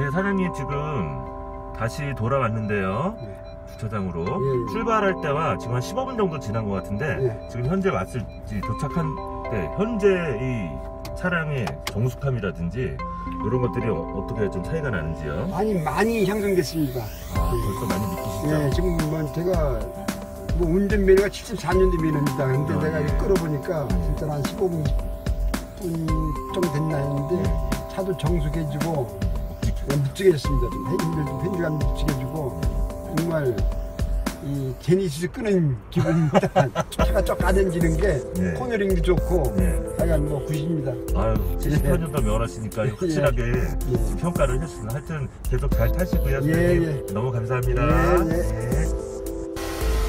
네, 사장님 지금 다시 돌아왔는데요. 네. 주차장으로 예, 예. 출발할 때와 지금 한 15분 정도 지난 것 같은데 예. 지금 현재 왔을 지 도착한 때 현재 이 차량의 정숙함이라든지 이런 것들이 어- 어떻게 좀 차이가 나는지요? 아니 많이 향상됐습니다. 아, 벌써 많이 느끼시죠? 예, 지금 뭐 제가 뭐 운전 면허가 74년도 면허입니다. 근데 아, 내가 예. 끌어보니까 진짜 한 15분 20분 정도 됐나 했는데 차도 정숙해지고 예, 묵직해졌습니다. 좀 핸들감 묵직해지고 정말 이 제니시스 끄는 기분입니다. 차가 쫙 가다지는 게 네. 코너링도 좋고 네. 하여간 뭐 90입니다. 아유, 78년도 면허시니까 예. 확실하게 예. 평가를 했습니다. 하여튼 계속 잘 타시고요. 예. 예. 너무 감사합니다. 예, 예. 네.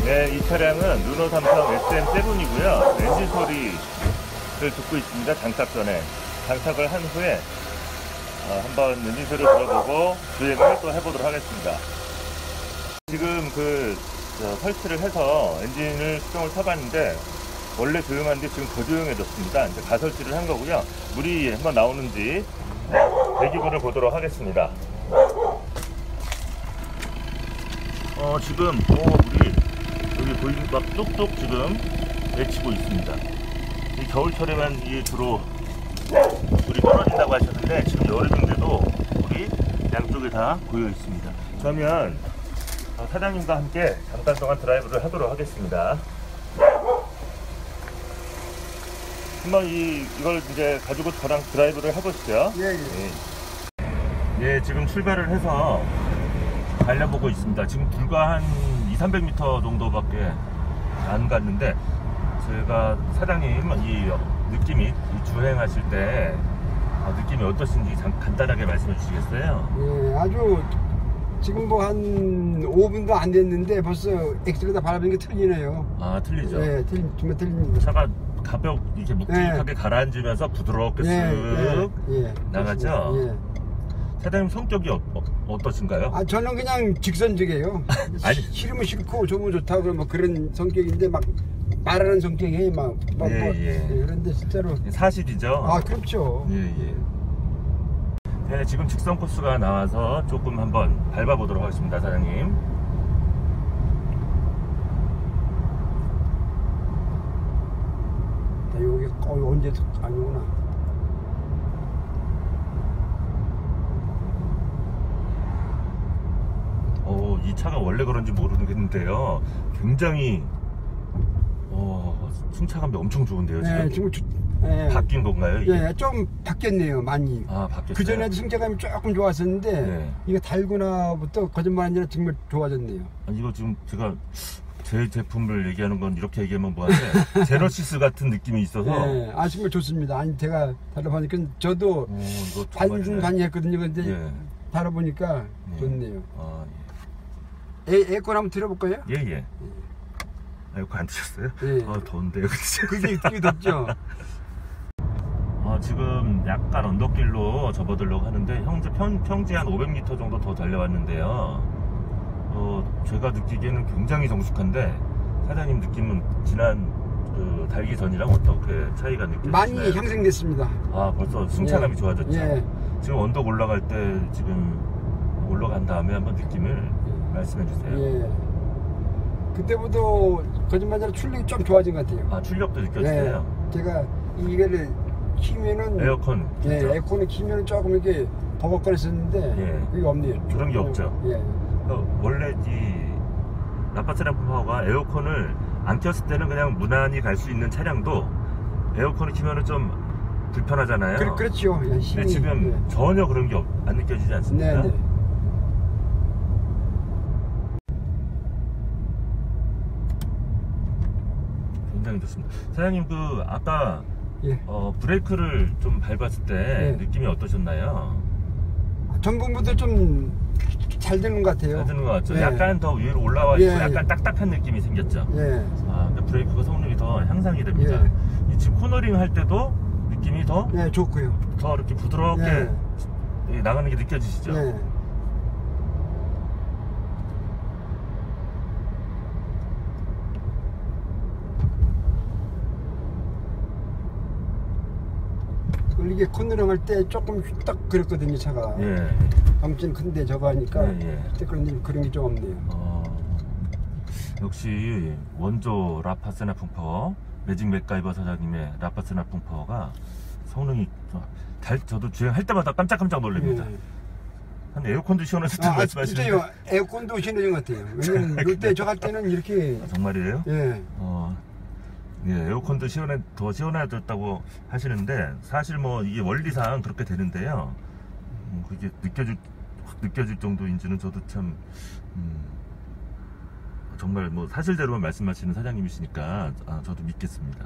네, 이 차량은 르노 삼성 SM7이고요. 엔진 소리를 듣고 있습니다. 장착 전에. 장착을 한 후에 어, 한번 엔진 소리를 들어보고 주행을 또 해보도록 하겠습니다. 지금 그 저, 설치를 해서 엔진을 수동을 타봤는데 원래 조용한데 지금 더 조용해졌습니다. 이제 가설치를 한 거고요. 물이 한번 나오는지 대기분을 보도록 하겠습니다. 어 지금 어 물이 여기 보이는 막 뚝뚝 지금 맺히고 있습니다. 이 겨울철에만 이 주로 떨어진다고 하셨는데 지금 여름인데도 물이 양쪽에 다 고여 있습니다. 그러면 어, 사장님과 함께 잠깐 동안 드라이브를 하도록 하겠습니다. 한번 이 이걸 이제 가지고 저랑 드라이브를 해보시죠. 예, 예. 예. 예, 지금 출발을 해서 달려보고 있습니다. 지금 불과 한 2, 300m 정도밖에 안 갔는데 제가 사장님 이 느낌이 이 주행하실 때 어, 느낌이 어떠신지 잠- 간단하게 말씀해 주시겠어요? 예, 아주 지금 뭐 한 5분도 안 됐는데 벌써 엑스레다 바라보는 게 틀리네요. 아 틀리죠. 예, 틀, 정말 틀립니다. 차가 가볍 이렇게 묵직하게 가라앉으면서 부드럽게 쓱 예, 나가죠? 예. 사장님 성격이 어, 떠신가요 아, 저는 그냥 직선적이에요. 아니. 싫으면 싫고 좋으면 좋다 그러면 그런 성격인데 막 말하는 성격이 막, 막 예, 뭐, 예. 그런데 진짜로 사실이죠? 아 그렇죠. 예, 예. 네, 지금 직선 코스가 나와서 조금 한번 밟아보도록 하겠습니다, 사장님. 나 여기 거의 언제 아니구나. 어, 이 차가 원래 그런지 모르겠는데요. 굉장히, 어, 승차감이 엄청 좋은데요, 지금. 예, 지금 주, 예, 바뀐 건가요, 이게? 예, 좀 바뀌었네요, 많이. 아, 바뀌었어요. 그 전에도 승차감이 조금 좋았었는데 네. 이거 달고 나부터 거짓말 아니라 정말 좋아졌네요. 아니, 이거 지금 제가 제 제품을 얘기하는 건 이렇게 얘기하면 뭐하는데, 제너시스 같은 느낌이 있어서. 예, 아 정말 좋습니다. 아니 제가 달아보니까 저도 어, 이거 정말. 반신반의했거든요. 근데 예. 달아보니까 예. 좋네요. 아, 에, 에어컨 한번 들어볼까요? 예, 예. 예. 아, 이거 안 드셨어요? 예. 아, 더운데요? 그게 그게 덥죠. 어, 지금 약간 언덕길로 접어들려고 하는데 현재 평, 평지 한 500m 정도 더 달려왔는데요. 어, 제가 느끼기에는 굉장히 정숙한데 사장님 느낌은 지난 그 달기 전이랑 어떻게 차이가 느껴지나요? 많이 향상됐습니다. 아 벌써 승차감이 예. 좋아졌죠. 예. 지금 언덕 올라갈 때 지금 올라간 다음에 한번 느낌을 말씀해 주세요. 예. 그때보다 거짓말 아니라 출력이 좀 좋아진 것 같아요. 아 출력도 느껴지세요? 예. 제가 이거를 키면은 에어컨 예, 그죠? 에어컨을 키면은 조금 이렇게 버벅거렸었는데 예. 그게 없네요. 그런 게 없죠. 예. 어, 원래 이 라파스랑 파워가 에어컨을 안 켰을 때는 그냥 무난히 갈 수 있는 차량도 에어컨을 키면은 좀 불편하잖아요. 그, 그렇죠. 예, 근데 지금 전혀 그런 게 안 느껴지지 네. 않습니까? 네, 네. 굉장히 좋습니다. 사장님 그 아까 예. 어, 브레이크를 좀 밟았을 때 네. 느낌이 어떠셨나요? 전분부터 좀잘 되는 것 같아요. 잘 드는 것 같죠? 예. 약간 더 위로 올라와 있고 예, 약간 예. 딱딱한 느낌이 생겼죠? 예. 아, 근데 브레이크가 성능이 더 향상이 됩니다. 이 지금 코너링 할 때도 느낌이 더, 예, 좋고요. 더 이렇게 부드럽게 예. 예, 나가는 게 느껴지시죠? 예. 이게 컨트롤 할때 조금 휘딱 그랬거든요 차가. 예. 덩치는 큰데 저거 하니까 예, 예. 그런데 그런 게 좀 없네요. 어, 역시 원조 라파스나 풍파워 매직 맥가이버 사장님의 라파스나 풍파워가 성능이 달, 저도 주행할 때마다 깜짝깜짝 놀랍니다. 예. 한 에어컨도 시원해졌다고 아, 아, 말씀하시는데 진짜요. 에어컨도 신어진 것 같아요. 왜냐면 롯데 저갈 때는 이렇게 아, 정말이에요? 예. 어, 예, 에어컨도 시원해 더 시원해졌다고 하시는데 사실 뭐 이게 원리상 그렇게 되는데요. 음, 그게 느껴질 확 느껴질 정도인지는 저도 참 음, 정말 뭐 사실대로만 말씀하시는 사장님이시니까 아, 저도 믿겠습니다.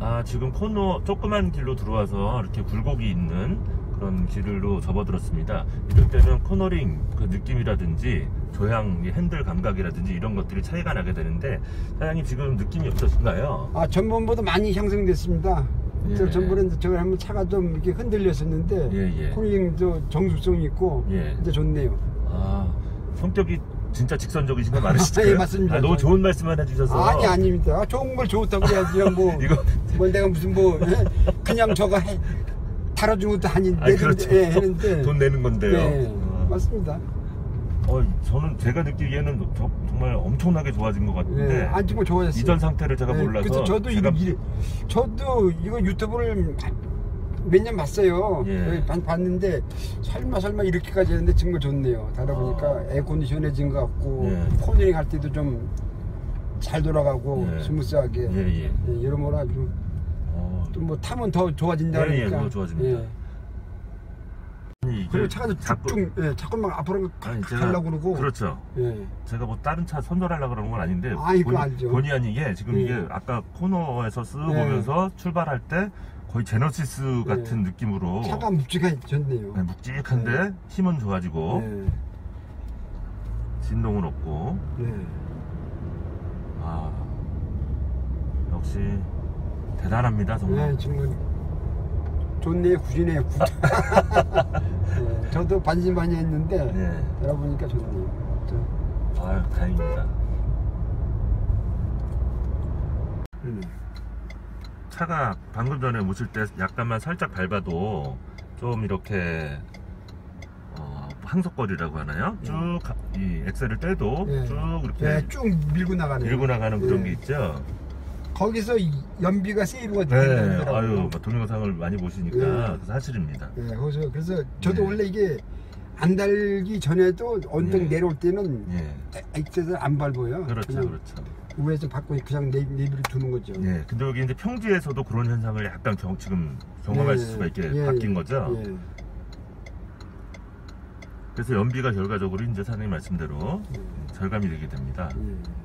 아 지금 코너 조그만 길로 들어와서 이렇게 굴곡이 있는 그런 길로 접어들었습니다. 이럴 때는 코너링 그 느낌이라든지 조향 이 핸들 감각이라든지 이런 것들이 차이가 나게 되는데 사장님 지금 느낌이 어떠신가요? 아 전번보다 많이 향상됐습니다. 예. 저 전번에 저걸 하면 차가 좀 이렇게 흔들렸었는데 예, 예. 코닝도 정수성이 있고 예. 이제 좋네요. 아 성격이 진짜 직선적이신 거 많으시죠? 예, 맞습니다. 아, 너무 저- 좋은 말씀만 해주셔서 아니 아닙니다. 아, 좋은 걸 좋다고 그래야지요. 뭐, 이거 뭐 내가 무슨 뭐 예? 그냥 저거 해, 달아준 것도 아닌데 아 그렇죠. 예, 했는데 돈 내는 건데요. 예, 어. 맞습니다. 어, 저는 제가 느끼기에는 저- 정말 엄청나게 좋아진 것 같은데 예, 안 정말 좋아졌어요. 이전 상태를 제가 예, 몰라서 그래서 저도 제가 이거 저도 이거 유튜브를 몇 년 봤어요. 예. 예, 봤- 봤는데 설마 설마 이렇게까지 했는데 정말 좋네요. 달아보니까 아. 에어컨도 시원해진 것 같고 예. 코너링 할 때도 좀 잘 돌아가고 예. 스무스하게 예, 예. 예, 여러모로 아주 어, 좀뭐 타면 더 좋아진다 예, 예, 그러니까 더 좋아집니다. 예. 이게 그리고 차가 자꾸- 쭉쭉 예, 앞으로 아니, 가- 제가- 가려고 그러고 그렇죠. 예. 제가 뭐 다른 차 선전하려고 그러는 건 아닌데 아, 이거 본의, 알죠. 본의 아니게 지금 예. 이게 아까 코너에서 쓱 예. 오면서 출발할 때 거의 제너시스 같은 느낌으로 차가 묵직해졌네요. 네, 묵직한데 힘은 좋아지고 예. 진동은 없고 예. 아 역시 대단합니다 정말 네, 정말 좋네요, 구지네요, 구. 예, 저도 반신반의 했는데 네. 들어보니까 좋네요. 저, 아유 다행입니다 음. 차가 방금 전에 오실 때 약간만 살짝 밟아도 좀 이렇게 어, 항속거리라고 하나요? 쭉 이 엑셀을 떼도 예. 쭉 이렇게 예, 쭉 밀고 나가네요. 밀고 나가는 그런 예. 게 있죠. 거기서 이 연비가 세이브가 네, 되더라고요. 아유 뭐 동영상을 많이 보시니까 예. 그 사실입니다. 예, 그래서 그래서 저도 예. 원래 이게 안 달기 전에도 언덕 예. 내려올 때는 예, 엑셀을 안 밟아요. 그렇죠, 그냥 그렇죠. 우회전 받고 그냥 내, 내비를 두는 거죠. 예, 근데 여기 이제 평지에서도 그런 현상을 약간 경, 지금 경험할 예, 수가 있게 예, 바뀐 예, 거죠. 예. 그래서 연비가 결과적으로 이제 사장님 말씀대로 예. 절감이 되게 됩니다. 예.